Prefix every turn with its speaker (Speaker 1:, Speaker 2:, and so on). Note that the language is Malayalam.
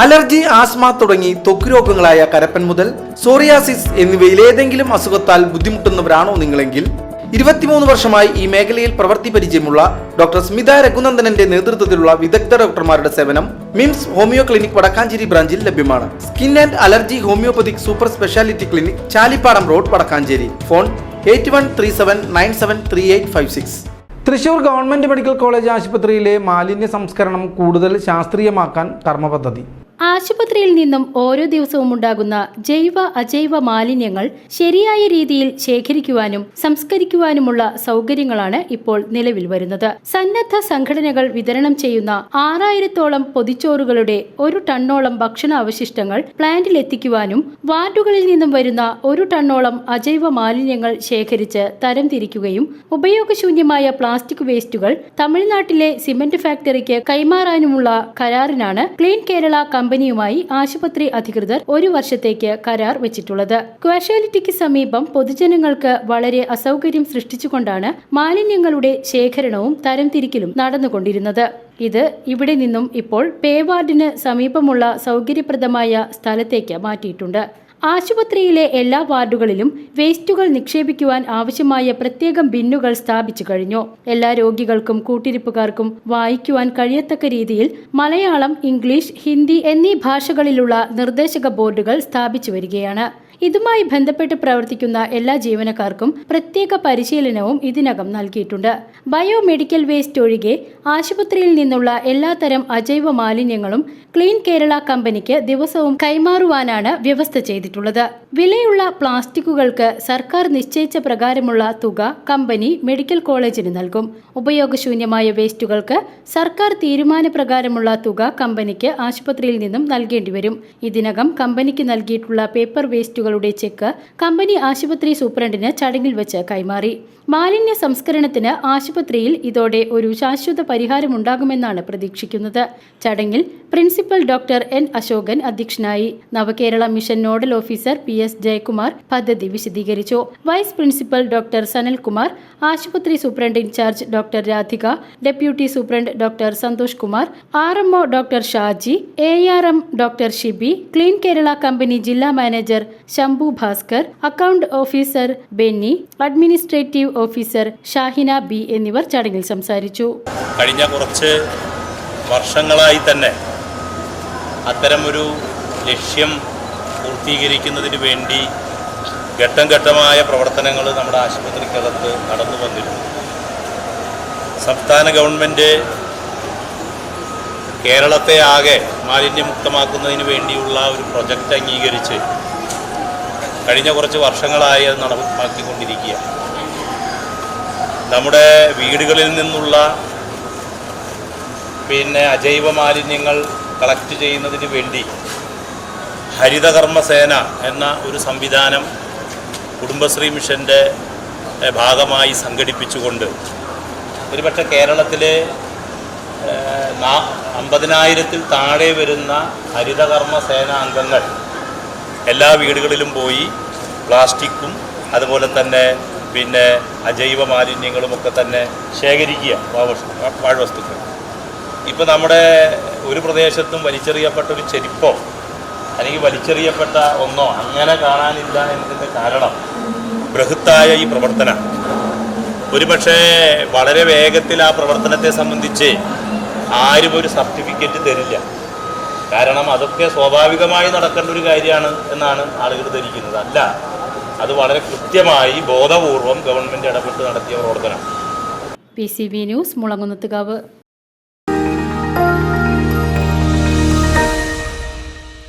Speaker 1: അലർജി ആസ്മ തുടങ്ങി ത്വക്ക് രോഗങ്ങളായ കരപ്പൻ മുതൽ സോറിയാസിസ് എന്നിവയിൽ ഏതെങ്കിലും അസുഖത്താൽ ബുദ്ധിമുട്ടുന്നവരാണോ നിങ്ങളെങ്കിൽ? ഇരുപത്തിമൂന്ന് വർഷമായി ഈ മേഖലയിൽ പ്രവൃത്തി പരിചയമുള്ള ഡോക്ടർ സ്മിത രഘുനന്ദനന്റെ നേതൃത്വത്തിലുള്ള വിദഗ്ധ ഡോക്ടർമാരുടെ സേവനം മിംസ് ഹോമിയോ ക്ലിനിക് വടക്കാഞ്ചേരി ബ്രാഞ്ചിൽ ലഭ്യമാണ്. Skin and allergy homeopathic super speciality clinic Chalippadam road Vadakkanchery. Phone eight one three seven nine seven three eight five six. Thrissur government medical college ആശുപത്രിയിലെ മാലിന്യ സംസ്കരണം കൂടുതൽ ശാസ്ത്രീയമാക്കാൻ കർമ്മ പദ്ധതി
Speaker 2: ആശുപത്രിയിൽ നിന്നും ഓരോ ദിവസവും ഉണ്ടാകുന്ന ജൈവ അജൈവ മാലിന്യങ്ങൾ ശരിയായ രീതിയിൽ ശേഖരിക്കുവാനും സംസ്കരിക്കുവാനുമുള്ള സൗകര്യങ്ങളാണ് ഇപ്പോൾ നിലവിൽ വരുന്നത്. സന്നദ്ധ സംഘടനകൾ വിതരണം ചെയ്യുന്ന ആറായിരത്തോളം പൊതിച്ചോറുകളുടെ ഒരു ടണ്ണോളം ഭക്ഷണ അവശിഷ്ടങ്ങൾ പ്ലാന്റിൽ എത്തിക്കുവാനും വാർഡുകളിൽ നിന്നും വരുന്ന ഒരു ടണ്ണോളം അജൈവ മാലിന്യങ്ങൾ ശേഖരിച്ച് തരംതിരിക്കുകയും ഉപയോഗശൂന്യമായ പ്ലാസ്റ്റിക് വേസ്റ്റുകൾ തമിഴ്നാട്ടിലെ സിമന്റ് ഫാക്ടറിക്ക് കൈമാറാനുമുള്ള കരാറിനാണ് ക്ലീൻ കേരള കമ്പനിയുമായി ആശുപത്രി അധികൃതർ ഒരു വർഷത്തേക്ക് കരാർ വെച്ചിട്ടുള്ളത്. ക്വാഷ്വാലിറ്റിക്ക് സമീപം പൊതുജനങ്ങൾക്ക് വളരെ അസൗകര്യം സൃഷ്ടിച്ചുകൊണ്ടാണ് മാലിന്യങ്ങളുടെ ശേഖരണവും തരംതിരിക്കലും നടന്നുകൊണ്ടിരുന്നത്. ഇത് ഇവിടെ നിന്നും ഇപ്പോൾ പേവാർഡിന് സമീപമുള്ള സൗകര്യപ്രദമായ സ്ഥലത്തേക്ക് മാറ്റിയിട്ടുണ്ട്. ആശുപത്രിയിലെ എല്ലാ വാർഡുകളിലും വേസ്റ്റുകൾ നിക്ഷേപിക്കുവാൻ ആവശ്യമായ പ്രത്യേകം ബിന്നുകൾ സ്ഥാപിച്ചു കഴിഞ്ഞു. എല്ലാ രോഗികൾക്കും കൂട്ടിരിപ്പുകാർക്കും വായിക്കുവാൻ കഴിയത്തക്ക രീതിയിൽ മലയാളം ഇംഗ്ലീഷ് ഹിന്ദി എന്നീ ഭാഷകളിലുള്ള നിർദ്ദേശക ബോർഡുകൾ സ്ഥാപിച്ചു വരികയാണ്. ഇതുമായി ബന്ധപ്പെട്ട് പ്രവർത്തിക്കുന്ന എല്ലാ ജീവനക്കാർക്കും പ്രത്യേക പരിശീലനവും ഇതിനകം നൽകിയിട്ടുണ്ട്. ബയോമെഡിക്കൽ വേസ്റ്റ് ഒഴികെ ആശുപത്രിയിൽ നിന്നുള്ള എല്ലാത്തരം അജൈവ മാലിന്യങ്ങളും ക്ലീൻ കേരള കമ്പനിക്ക് ദിവസവും കൈമാറുവാനാണ് വ്യവസ്ഥ ചെയ്തിട്ടുള്ളത്. വിലയുള്ള പ്ലാസ്റ്റിക്കുകൾക്ക് സർക്കാർ നിശ്ചയിച്ച പ്രകാരമുള്ള തുക കമ്പനി മെഡിക്കൽ കോളേജിന് നൽകും. ഉപയോഗശൂന്യമായ വേസ്റ്റുകൾക്ക് സർക്കാർ തീരുമാനപ്രകാരമുള്ള തുക കമ്പനിക്ക് ആശുപത്രിയിൽ നിന്നും നൽകേണ്ടി വരും ഇതിനകം കമ്പനിക്ക് നൽകിയിട്ടുള്ള പേപ്പർ വേസ്റ്റുകളുടെ ചെക്ക് കമ്പനി ആശുപത്രി സൂപ്രണ്ടിന് ചടങ്ങിൽ വെച്ച് കൈമാറി. മാലിന്യ സംസ്കരണത്തിന് ആശുപത്രിയിൽ ഇതോടെ ഒരു ശാശ്വത പരിഹാരമുണ്ടാകുമെന്നാണ് പ്രതീക്ഷിക്കുന്നത്. ചടങ്ങിൽ പ്രിൻസിപ്പൽ ഡോക്ടർ എൻ അശോകൻ അധ്യക്ഷനായി. Navakerala mission nodal officer P S Jayakumar പദ്ധതി വിശദീകരിച്ചു. വൈസ് പ്രിൻസിപ്പൽ ഡോക്ടർ സനൽകുമാർ ആശുപത്രി superintendent incharge doctor Radhika deputy superintendent doctor Santhosh Kumar R M O doctor Shaji A R M doctor Shibi clean Kerala company ജില്ലാ manager Shambhu Bhaskar account officer Benny administrative officer Shahina B എന്നിവർ ചടങ്ങിൽ സംസാരിച്ചു.
Speaker 3: കഴിഞ്ഞ കുറച്ച് വർഷങ്ങളായി തന്നെ അത്തരമൊരു ലക്ഷ്യം പൂർത്തീകരിക്കുന്നതിന് വേണ്ടി ഘട്ടം ഘട്ടമായ പ്രവർത്തനങ്ങൾ നമ്മുടെ ആശുപത്രിക്കകത്ത് നടന്നു വന്നിരുന്നു. സംസ്ഥാന ഗവൺമെന്റ് കേരളത്തെ ആകെ മാലിന്യമുക്തമാക്കുന്നതിന് വേണ്ടിയുള്ള ഒരു പ്രൊജക്റ്റ് അംഗീകരിച്ച് കഴിഞ്ഞ കുറച്ച് വർഷങ്ങളായി അത് നടപ്പാക്കിക്കൊണ്ടിരിക്കുക നമ്മുടെ വീടുകളിൽ നിന്നുള്ള പിന്നെ അജൈവ മാലിന്യങ്ങൾ കളക്ട് ചെയ്യുന്നതിന് വേണ്ടി ഹരിതകർമ്മസേന എന്ന ഒരു സംവിധാനം കുടുംബശ്രീ മിഷന്റെ ഭാഗമായി സംഘടിപ്പിച്ചുകൊണ്ട് ഒരുപക്ഷെ കേരളത്തിലെ അമ്പതിനായിരത്തിൽ താഴെ വരുന്ന ഹരിതകർമ്മ സേന അംഗങ്ങൾ എല്ലാ വീടുകളിലും പോയി പ്ലാസ്റ്റിക്കും അതുപോലെ തന്നെ പിന്നെ അജൈവ മാലിന്യങ്ങളും ഒക്കെ തന്നെ ശേഖരിക്കുക പാഴ്വസ്തു- പാഴ്വസ്തുക്കൾ ഇപ്പോൾ നമ്മുടെ ഒരു പ്രദേശത്തും വലിച്ചെറിയപ്പെട്ട ഒരു ചെരിപ്പോ അല്ലെങ്കിൽ വലിച്ചെറിയപ്പെട്ട ഒന്നോ അങ്ങനെ കാണാനില്ല എന്നതിന്റെ കാരണം ബൃഹത്തായ ഈ പ്രവർത്തനം. ഒരുപക്ഷെ വളരെ വേഗത്തിൽ ആ പ്രവർത്തനത്തെ സംബന്ധിച്ച് ആരും ഒരു സർട്ടിഫിക്കറ്റ് തരില്ല. കാരണം അതൊക്കെ സ്വാഭാവികമായി നടക്കേണ്ട ഒരു കാര്യമാണ് എന്നാണ് ആളുകൾ ധരിക്കുന്നത്. അല്ല അത് വളരെ കൃത്യമായി ബോധപൂർവം ഗവൺമെന്റ് ഇടപെട്ട് നടത്തിയ പ്രവർത്തനം.
Speaker 2: P C B news Mulangunnathukavu